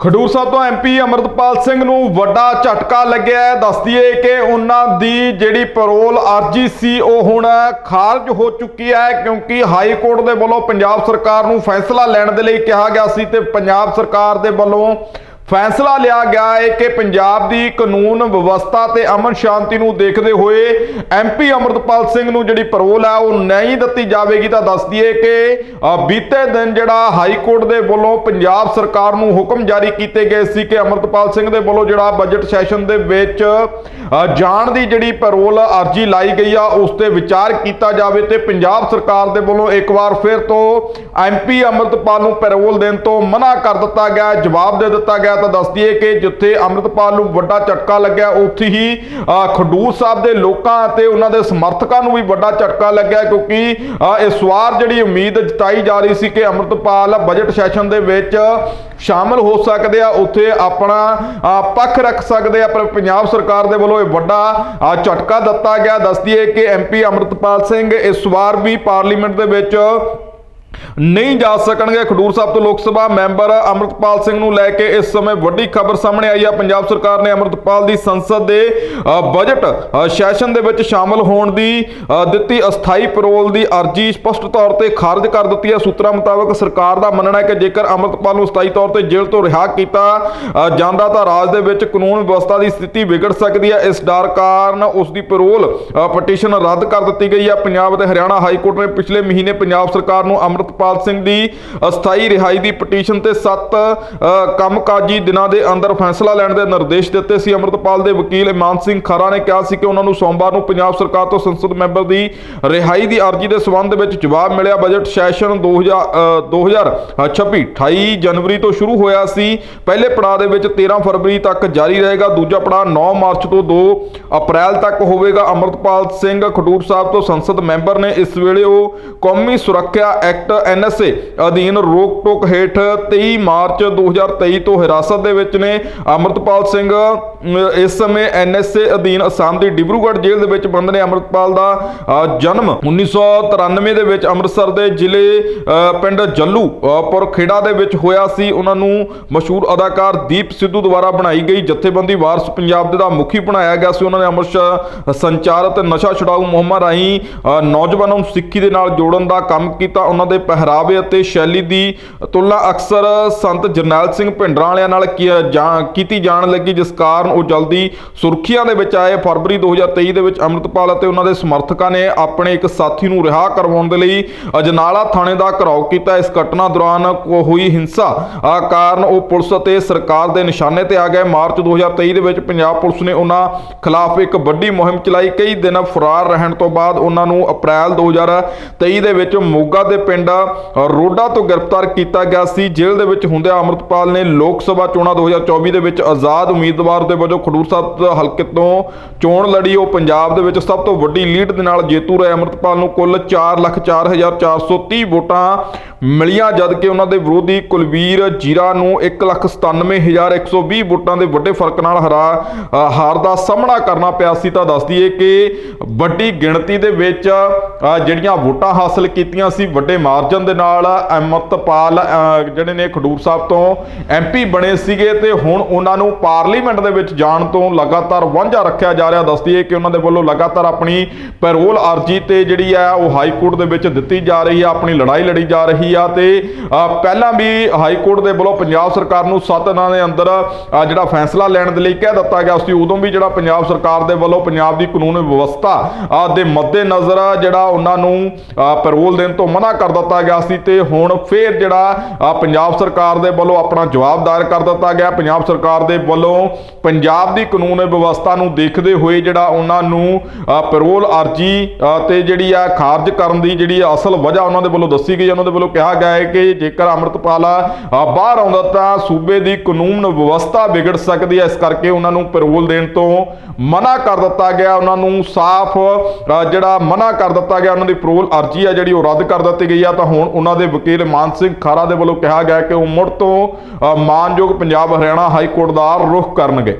ਖਡੂਰ ਸਾਹਿਬ ਤੋਂ ਐਮਪੀ ਅਮਰਤਪਾਲ ਸਿੰਘ ਨੂੰ ਵੱਡਾ ਝਟਕਾ ਲੱਗਿਆ ਹੈ। ਦੱਸ ਦਈਏ ਕਿ ਉਹਨਾਂ ਦੀ ਜਿਹੜੀ ਪੈਰੋਲ ਅਰਜੀ ਸੀ, ਉਹ ਹੁਣ ਖਾਰਜ ਹੋ ਚੁੱਕੀ ਹੈ ਕਿਉਂਕਿ ਹਾਈ ਕੋਰਟ ਦੇ ਵੱਲੋਂ ਪੰਜਾਬ ਸਰਕਾਰ ਨੂੰ ਫੈਸਲਾ ਲੈਣ ਦੇ ਲਈ ਕਿਹਾ ਗਿਆ ਸੀ ਤੇ ਪੰਜਾਬ ਸਰਕਾਰ ਦੇ ਵੱਲੋਂ ਫੈਸਲਾ ਲਿਆ ਗਿਆ ਹੈ ਕਿ ਪੰਜਾਬ ਦੀ ਕਾਨੂੰਨ ਵਿਵਸਥਾ ਤੇ ਅਮਨ ਸ਼ਾਂਤੀ ਨੂੰ ਦੇਖਦੇ ਹੋਏ ਐਮਪੀ ਅਮਰਤਪਾਲ ਸਿੰਘ ਨੂੰ ਜਿਹੜੀ ਪੈਰੋਲ ਹੈ ਉਹ ਨਹੀਂ ਦਿੱਤੀ ਜਾਵੇਗੀ ਤਾਂ ਦੱਸ ਦਈਏ ਕਿ ਬੀਤੇ ਦਿਨ ਜਿਹੜਾ ਹਾਈ ਕੋਰਟ ਦੇ ਵੱਲੋਂ ਪੰਜਾਬ ਸਰਕਾਰ ਨੂੰ ਹੁਕਮ ਜਾਰੀ ਕੀਤੇ ਗਏ ਸੀ ਕਿ ਅਮਰਤਪਾਲ ਸਿੰਘ ਦੇ ਵੱਲੋਂ ਜਿਹੜਾ ਬਜਟ ਸੈਸ਼ਨ ਦੇ ਵਿੱਚ ਜਾਣ ਦੀ ਜਿਹੜੀ ਪੈਰੋਲ ਅਰਜੀ ਲਾਈ ਗਈ ਆ, ਉਸ ਤੇ ਵਿਚਾਰ ਕੀਤਾ ਜਾਵੇ ਤੇ ਪੰਜਾਬ ਸਰਕਾਰ ਦੇ ਵੱਲੋਂ ਇੱਕ ਵਾਰ ਫਿਰ ਤੋਂ ਐਮਪੀ ਅਮਰਤਪਾਲ ਨੂੰ ਪੈਰੋਲ ਦੇਣ ਤੋਂ ਮਨਾ ਕਰ ਦਿੱਤਾ ਗਿਆ, ਜਵਾਬ ਦੇ ਦਿੱਤਾ ਗਿਆ ਤਾਂ ਦੱਸ ਦਈਏ ਕਿ ਜਿੱਥੇ ਅਮਰਤਪਾਲ ਨੂੰ ਵੱਡਾ ਝਟਕਾ ਲੱਗਿਆ, ਉੱਥੇ ਹੀ ਖਡੂਰ ਸਾਹਿਬ ਦੇ ਲੋਕਾਂ ਅਤੇ ਉਹਨਾਂ ਦੇ ਸਮਰਥਕਾਂ ਨੂੰ ਵੀ ਵੱਡਾ ਝਟਕਾ ਲੱਗਿਆ ਕਿਉਂਕਿ ਇਸ ਵਾਰ ਜਿਹੜੀ ਉਮੀਦ ਜਤਾਈ ਜਾ ਰਹੀ ਸੀ ਕਿ ਅਮਰਤਪਾਲ ਬਜਟ ਸੈਸ਼ਨ ਦੇ ਵਿੱਚ ਸ਼ਾਮਲ ਹੋ ਸਕਦੇ ਆ, ਉੱਥੇ ਆਪਣਾ ਪੱਖ ਰੱਖ ਸਕਦੇ ਆ, ਪਰ ਪੰਜਾਬ ਸਰਕਾਰ ਦੇ ਵੱਲੋਂ ਇਹ ਵੱਡਾ ਝਟਕਾ ਦਿੱਤਾ ਗਿਆ। ਦੱਸ ਦਈਏ ਕਿ ਐਮਪੀ ਅਮਰਤਪਾਲ ਸਿੰਘ ਇਸ ਵਾਰ ਵੀ ਪਾਰਲੀਮੈਂਟ ਦੇ ਵਿੱਚ ਨਹੀਂ ਜਾ ਸਕਣਗੇ। ਖਡੂਰ ਸਾਹਿਬ ਤੋਂ ਲੋਕ ਸਭਾ ਮੈਂਬਰ ਅਮਰਤਪਾਲ ਸਿੰਘ ਨੂੰ ਲੈ ਕੇ ਇਸ ਸਮੇਂ ਵੱਡੀ ਖਬਰ ਸਾਹਮਣੇ ਆਈ ਹੈ ਪੰਜਾਬ ਸਰਕਾਰ ਨੇ ਅਮਰਤਪਾਲ ਦੀ ਸੰਸਦ ਦੇ ਬਜਟ ਸੈਸ਼ਨ ਦੇ ਵਿੱਚ ਸ਼ਾਮਲ ਹੋਣ ਦੀ ਅ, ਦਿੱਤੀ ਅਸਥਾਈ ਪੈਰੋਲ ਦੀ ਅਰਜੀ ਸਪਸ਼ਟ ਤੌਰ ਤੇ ਖਾਰਜ ਕਰ ਦਿੱਤੀ ਹੈ। ਸੂਤਰਾਂ ਮੁਤਾਬਕ ਸਰਕਾਰ ਦਾ ਮੰਨਣਾ ਹੈ ਕਿ ਜੇਕਰ ਅਮਰਤਪਾਲ ਨੂੰ ਸਥਾਈ ਤੌਰ ਤੇ ਜੇਲ੍ਹ ਤੋਂ ਰਿਹਾ ਕੀਤਾ ਜਾਂਦਾ ਤਾਂ ਰਾਜ ਦੇ ਵਿੱਚ ਕਾਨੂੰਨ ਵਿਵਸਥਾ ਦੀ ਸਥਿਤੀ ਵਿਗੜ ਸਕਦੀ ਹੈ। ਇਸ ਡਰ ਕਾਰਨ ਉਸ ਦੀ ਪੈਰੋਲ ਪਟੀਸ਼ਨ ਰੱਦ ਕਰ ਦਿੱਤੀ ਗਈ ਹੈ। ਪੰਜਾਬ ਅਤੇ ਹਰਿਆਣਾ ਹਾਈ ਕੋਰਟ ਨੇ ਪਿਛਲੇ ਮਹੀਨੇ ਪੰਜਾਬ ਸਰਕਾਰ ਨੂੰ ਅੰਮ੍ਰਿਤਪਾਲ ਸਿੰਘ ਦੀ ਅਸਥਾਈ ਰਿਹਾਈ ਦੀ ਪਟੀਸ਼ਨ ਤੇ 7 ਕੰਮਕਾਜੀ ਦਿਨਾਂ ਦੇ ਅੰਦਰ ਫੈਸਲਾ ਲੈਣ ਦੇ ਨਿਰਦੇਸ਼ ਦਿੱਤੇ ਸੀ। ਅੰਮ੍ਰਿਤਪਾਲ ਦੇ ਵਕੀਲ ਇਮਾਨ ਸਿੰਘ ਖਰਾ ਨੇ ਕਿਹਾ ਸੀ ਕਿ ਉਹਨਾਂ ਨੂੰ ਸੋਮਵਾਰ ਨੂੰ ਪੰਜਾਬ ਸਰਕਾਰ ਤੋਂ ਸੰਸਦ ਮੈਂਬਰ ਦੀ ਰਿਹਾਈ ਦੀ ਅਰਜ਼ੀ ਦੇ ਸਬੰਧ ਵਿੱਚ ਜਵਾਬ ਮਿਲਿਆ। ਬਜਟ ਸੈਸ਼ਨ 2000 ਅ, 2026 28 ਜਨਵਰੀ ਤੋਂ ਸ਼ੁਰੂ ਹੋਇਆ ਸੀ। ਪਹਿਲੇ ਪੜਾਅ ਦੇ ਵਿੱਚ 13 ਫਰਵਰੀ ਤੱਕ ਜਾਰੀ ਰਹੇਗਾ। ਦੂਜਾ ਪੜਾਅ 9 ਮਾਰਚ ਤੋਂ 2 ਅਪ੍ਰੈਲ ਤੱਕ ਹੋਵੇਗਾ। ਅਮਰਤਪਾਲ ਸਿੰਘ ਖਡੂਰ ਸਾਹਿਬ ਤੋਂ ਸੰਸਦ ਮੈਂਬਰ ਨੇ ਇਸ ਵੇਲੇ ਉਹ ਕੌਮੀ ਸੁਰੱਖਿਆ ਐਕਟ ਐਨਐਸਏ ਅਧੀਨ ਰੋਕ ਟੋਕ ਹੇਠ 23 ਮਾਰਚ 2023 ਤੋਂ ਹਿਰਾਸਤ ਦੇ ਵਿੱਚ ਨੇ। ਅਮਰਤਪਾਲ ਸਿੰਘ ਇਸ ਸਮੇਂ ਐਨਐਸਏ ਅਧੀਨ ਅਸਾਮ ਦੀ ਡਿਬਰੂਗੜ੍ਹ ਜੇਲ੍ਹ ਦੇ ਵਿੱਚ ਬੰਦ ਨੇ। ਅਮਰਤਪਾਲ ਦਾ ਅ, ਜਨਮ 1993 ਦੇ ਵਿੱਚ ਅੰਮ੍ਰਿਤਸਰ ਦੇ ਜ਼ਿਲ੍ਹੇ ਪਿੰਡ ਜੱਲੂ ਅ, ਪੁਰ ਖੇੜਾ ਦੇ ਵਿੱਚ ਹੋਇਆ ਸੀ। ਉਹਨਾਂ ਨੂੰ ਮਸ਼ਹੂਰ ਅਦਾਕਾਰ ਦੀਪ ਸਿੱਧੂ ਦੁਆਰਾ ਬਣਾਈ ਗਈ ਜਥੇਬੰਦੀ ਵਾਰਸ ਪੰਜਾਬ ਦੇ ਦਾ ਮੁਖੀ ਬਣਾਇਆ ਗਿਆ ਸੀ। ਉਹਨਾਂ ਨੇ ਅੰਮ੍ਰਿਤ ਸੰਚਾਰ ਅਤੇ ਨਸ਼ਾ ਛੁਡਾਊ ਮੁਹਿੰਮਾਂ ਰਾਹੀਂ ਨੌਜਵਾਨਾਂ ਨੂੰ ਸਿੱਖੀ ਦੇ ਨਾਲ ਜੋੜਨ ਦਾ ਕੰਮ ਕੀਤਾ। ਉਹਨਾਂ ਦੇ ਪਹਿਰਾਵੇ ਅਤੇ ਸ਼ੈਲੀ ਦੀ ਤੁਲਨਾ ਅਕਸਰ ਸੰਤ ਜਰਨੈਲ ਸਿੰਘ ਭਿੰਡਰਾਂ ਵਾਲਿਆਂ ਨਾਲ ਕੀ- ਜਾਂ- ਕੀਤੀ ਜਾਣ ਲੱਗੀ, ਜਿਸ ਕਾਰਨ ਉਹ ਜਲਦੀ ਸੁਰਖੀਆਂ ਦੇ ਵਿੱਚ ਆਏ। ਫਰਵਰੀ 2023 ਦੇ ਵਿੱਚ ਅੰਮ੍ਰਿਤਪਾਲ ਅਤੇ ਉਹਨਾਂ ਦੇ ਸਮਰਥਕਾਂ ਨੇ ਆਪਣੇ ਇੱਕ ਸਾਥੀ ਨੂੰ ਰਿਹਾ ਕਰਵਾਉਣ ਦੇ ਲਈ ਅਜਨਾਲਾ ਥਾਣੇ ਦਾ ਘਰਾਓ ਕੀਤਾ। ਇਸ ਘਟਨਾ ਦੌਰਾਨ ਹੋਈ ਹਿੰਸਾ ਕਾਰਨ ਉਹ ਪੁਲਿਸ ਅਤੇ ਸਰਕਾਰ ਦੇ ਨਿਸ਼ਾਨੇ ਤੇ ਆ ਗਏ। ਮਾਰਚ 2023 ਦੇ ਵਿੱਚ ਪੰਜਾਬ ਪੁਲਿਸ ਨੇ ਉਹਨਾਂ ਖਿਲਾਫ ਇੱਕ ਵੱਡੀ ਮੁਹਿੰਮ ਚਲਾਈ। ਕਈ ਦਿਨ ਫਰਾਰ ਰਹਿਣ ਤੋਂ ਬਾਅਦ ਉਹਨਾਂ ਨੂੰ ਅਪ੍ਰੈਲ 2023 ਦੇ ਵਿੱਚ ਮੋਗਾ ਦੇ ਪਿੰਡ ਰੋਡਾ ਤੋਂ ਗ੍ਰਿਫਤਾਰ ਕੀਤਾ ਗਿਆ ਸੀ। ਜੇਲ੍ਹ ਦੇ ਵਿੱਚ ਹੁੰਦਿਆਂ ਅਮਰਤਪਾਲ ਨੇ ਲੋਕ ਸਭਾ ਚੋਣਾਂ 2024 ਦੇ ਵਿੱਚ ਆਜ਼ਾਦ ਉਮੀਦਵਾਰ ਦੇ ਵਜੋਂ ਖਡੂਰ ਸਾਹਿਬ ਹਲਕੇ ਤੋਂ ਚੋਣ ਲੜੀ। ਉਹ ਪੰਜਾਬ ਦੇ ਵਿੱਚ ਸਭ ਤੋਂ ਵੱਡੀ ਲੀਡ ਦੇ ਨਾਲ ਜੇਤੂ ਰਹੇ। ਅਮਰਤਪਾਲ ਨੂੰ ਕੁੱਲ 404430 ਵੋਟਾਂ ਮਿਲੀਆਂ ਜਦ ਕਿ ਉਹਨਾਂ ਦੇ ਵਿਰੋਧੀ ਕੁਲਵੀਰ ਜੀਰਾ ਨੂੰ 197120 ਵੋਟਾਂ ਦੇ ਵੱਡੇ ਫ਼ਰਕ ਨਾਲ ਹਰਾ ਹਾਰ ਦਾ ਸਾਹਮਣਾ ਕਰਨਾ ਪਿਆ ਸੀ। ਤਾਂ ਦੱਸ ਦਈਏ ਕਿ ਵੱਡੀ ਗਿਣਤੀ ਦੇ ਵਿੱਚ ਅ, ਜਿਹੜੀਆਂ ਵੋਟਾਂ ਹਾਸਲ ਕੀਤੀਆਂ ਸੀ ਵੱਡੇ ਅਰਜਨ ਦੇ ਨਾਲ ਅਮਰਤਪਾਲ ਜਿਹੜੇ ਨੇ ਖਡੂਰ ਸਾਹਿਬ ਤੋਂ ਐਮਪੀ ਬਣੇ ਸੀਗੇ ਤੇ ਹੁਣ ਉਹਨਾਂ ਨੂੰ ਪਾਰਲੀਮੈਂਟ ਦੇ ਵਿੱਚ ਜਾਣ ਤੋਂ ਲਗਾਤਾਰ ਵਾਂਝਾ ਰੱਖਿਆ ਜਾ ਰਿਹਾ। ਦੱਸ ਦਈਏ ਕਿ ਉਹਨਾਂ ਦੇ ਵੱਲੋਂ ਲਗਾਤਾਰ ਆਪਣੀ ਪੈਰੋਲ ਅਰਜੀ ਤੇ ਜਿਹੜੀ ਹੈ ਉਹ ਹਾਈ ਕੋਰਟ ਦੇ ਵਿੱਚ ਦਿੱਤੀ ਜਾ ਰਹੀ ਆ ਆਪਣੀ ਲੜਾਈ ਲੜੀ ਜਾ ਰਹੀ ਆ ਤੇ ਪਹਿਲਾਂ ਵੀ ਹਾਈ ਕੋਰਟ ਦੇ ਵੱਲੋਂ ਪੰਜਾਬ ਸਰਕਾਰ ਨੂੰ 7 ਦਿਨਾਂ ਦੇ ਅੰਦਰ ਜਿਹੜਾ ਫੈਸਲਾ ਲੈਣ ਦੇ ਲਈ ਕਹਿ ਦਿੱਤਾ ਗਿਆ ਸੀ ਉਦੋਂ ਵੀ ਜਿਹੜਾ ਪੰਜਾਬ ਸਰਕਾਰ ਦੇ ਵੱਲੋਂ ਪੰਜਾਬ ਦੀ ਕਾਨੂੰਨ ਵਿਵਸਥਾ ਦੇ ਮੱਦੇ ਨਜ਼ਰ ਜਿਹੜਾ ਉਹਨਾਂ ਨੂੰ ਪੈਰੋਲ ਦੇਣ ਤੋਂ ਮਨਾ ਕਰ ਦਿੱਤਾ ਦਿੱਤਾ ਗਿਆ ਸੀ ਤੇ ਹੁਣ ਫੇਰ ਜਿਹੜਾ ਪੰਜਾਬ ਸਰਕਾਰ ਦੇ ਵੱਲੋਂ ਆਪਣਾ ਜਵਾਬ ਦਾਇਰ ਕਰ ਦਿੱਤਾ ਗਿਆ। ਪੰਜਾਬ ਸਰਕਾਰ ਦੇ ਵੱਲੋਂ ਪੰਜਾਬ ਦੀ ਕਾਨੂੰਨ ਵਿਵਸਥਾ ਨੂੰ ਦੇਖਦੇ ਹੋਏ ਜਿਹੜਾ ਉਹਨਾਂ ਨੂੰ ਪੈਰੋਲ ਅਰਜੀ ਤੇ ਜਿਹੜੀ ਆ ਖਾਰਜ ਕਰਨ ਦੀ ਜਿਹੜੀ ਅਸਲ ਵਜ੍ਹਾ ਉਹਨਾਂ ਦੇ ਵੱਲੋਂ ਦੱਸੀ ਗਈ ਉਹਨਾਂ ਦੇ ਵੱਲੋਂ ਕਿਹਾ ਗਿਆ ਹੈ ਕਿ ਜੇਕਰ ਅੰਮ੍ਰਿਤਪਾਲ ਬਾਹਰ ਆਉਂਦਾ ਤਾਂ ਸੂਬੇ ਦੀ ਕਾਨੂੰਨ ਵਿਵਸਥਾ ਵਿਗੜ ਸਕਦੀ ਹੈ। ਇਸ ਕਰਕੇ ਉਹਨਾਂ ਨੂੰ ਪੈਰੋਲ ਦੇਣ ਤੋਂ ਮਨਾ ਕਰ ਦਿੱਤਾ ਗਿਆ। ਉਹਨਾਂ ਨੂੰ ਸਾਫ਼ ਅ, ਜਿਹੜਾ ਮਨਾ ਕਰ ਦਿੱਤਾ ਗਿਆ ਉਹਨਾਂ ਦੀ ਪੈਰੋਲ ਅਰਜੀ ਆ ਜਿਹੜੀ ਉਹ ਰੱਦ ਕਰ ਦਿੱਤੀ ਗਈ ਆ। ਤਾਂ ਹੁਣ ਉਹਨਾਂ ਦੇ ਵਕੀਲ ਮਾਨ ਸਿੰਘ ਖਾਰਾ ਦੇ ਵੱਲੋਂ ਕਿਹਾ ਗਿਆ ਕਿ ਉਹ ਮੁੜ ਤੋਂ ਮਾਨਯੋਗ ਪੰਜਾਬ ਹਰਿਆਣਾ ਹਾਈ ਕੋਰਟ ਦਾ ਰੁਖ ਕਰਨਗੇ।